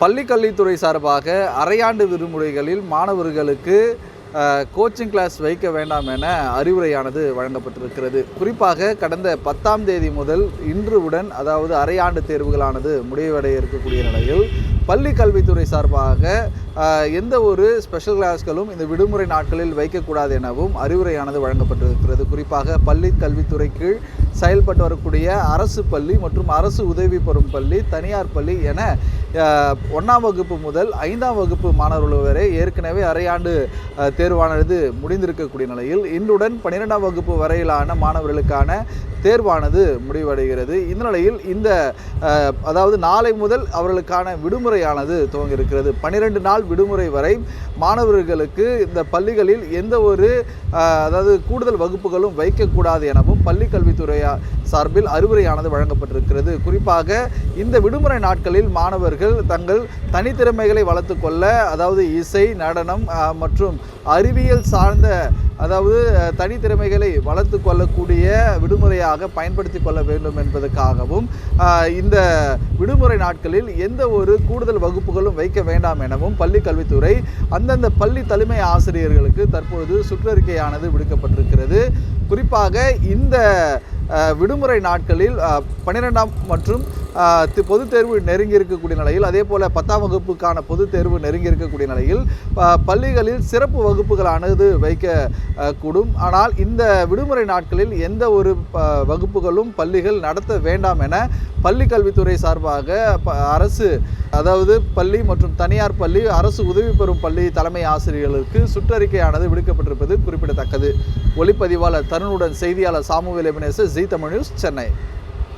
பள்ளி கல்வித்துறை சார்பாக அரையாண்டு விடுமுறைகளில் மாணவர்களுக்கு கோச்சிங் கிளாஸ் வைக்க வேண்டாம் என அறிவுரையானது வழங்கப்பட்டிருக்கிறது. குறிப்பாக கடந்த பத்தாம் தேதி முதல் இன்றுவுடன் அதாவது அரையாண்டு தேர்வுகளானது முடிவடைய இருக்கக்கூடிய நிலையில் பள்ளி கல்வித்துறை சார்பாக எந்த ஒரு ஸ்பெஷல் கிளாஸ்களும் இந்த விடுமுறை நாட்களில் வைக்கக்கூடாது எனவும் அறிவுரையானது வழங்கப்பட்டிருக்கிறது. குறிப்பாக பள்ளி கல்வித்துறை கீழ் செயல்பட்டு வரக்கூடிய அரசு பள்ளி மற்றும் அரசு உதவி பெறும் பள்ளி தனியார் பள்ளி என ஒன்றாம் வகுப்பு முதல் ஐந்தாம் வகுப்பு மாணவர்கள் வரை ஏற்கனவே அரையாண்டு தேர்வானது முடிந்திருக்கக்கூடிய நிலையில் இன்றுடன் பன்னிரெண்டாம் வகுப்பு வரையிலான மாணவர்களுக்கான தேர்வானது முடிவடைகிறது. இந்த நிலையில் இந்த அதாவது நாளை முதல் அவர்களுக்கான விடுமுறையானது துவங்கியிருக்கிறது. பன்னிரெண்டு நாள் விடுமுறை வரை மாணவர்களுக்கு இந்த பள்ளிகளில் எந்த ஒரு அதாவது கூடுதல் வகுப்புகளும் வைக்கக்கூடாது எனவும் பள்ளி கல்வித்துறை சார்பில் அறிவுரையானது வழங்கப்பட்டிருக்கிறது. குறிப்பாக இந்த விடுமுறை நாட்களில் மாணவர்கள் தங்கள் தனித்திறமைகளை வளர்த்துக்கொள்ள அதாவது இசை நடனம் மற்றும் அறிவியல் சார்ந்த அதாவது தனித்திறமைகளை வளர்த்து கொள்ளக்கூடிய விடுமுறையாக பயன்படுத்தி கொள்ள வேண்டும் என்பதற்காகவும் இந்த விடுமுறை நாட்களில் எந்த ஒரு கூடுதல் வகுப்புகளும் வைக்க வேண்டாம் எனவும் பள்ளி கல்வித்துறை அந்தந்த பள்ளி தலைமை ஆசிரியர்களுக்கு தற்பொழுது சுற்றறிக்கையானது விடுக்கப்பட்டிருக்கிறது. குறிப்பாக இந்த விடுமுறை நாட்களில் பன்னிரெண்டாம் மற்றும் பொதுத் தேர்வு நெருங்கி இருக்கக்கூடிய நிலையில் அதே போல் பத்தாம் வகுப்புக்கான பொதுத் தேர்வு நெருங்கி இருக்கக்கூடிய நிலையில் பள்ளிகளில் சிறப்பு வகுப்புகளானது வைக்க கூடும். ஆனால் இந்த விடுமுறை நாட்களில் எந்த ஒரு ப- வகுப்புகளும் பள்ளிகள் நடத்த வேண்டாம் என பள்ளி கல்வித்துறை சார்பாக ப- அரசு அதாவது பள்ளி மற்றும் தனியார் பள்ளி அரசு உதவி பெறும் பள்ளி தலைமை ஆசிரியர்களுக்கு சுற்றறிக்கையானது விடுக்கப்பட்டிருப்பது குறிப்பிடத்தக்கது. ஒளிப்பதிவாளர் தருணுடன் செய்தியாளர் சாமுவேல் எபினேசர் ஜி தமிழ் நியூஸ் சென்னை.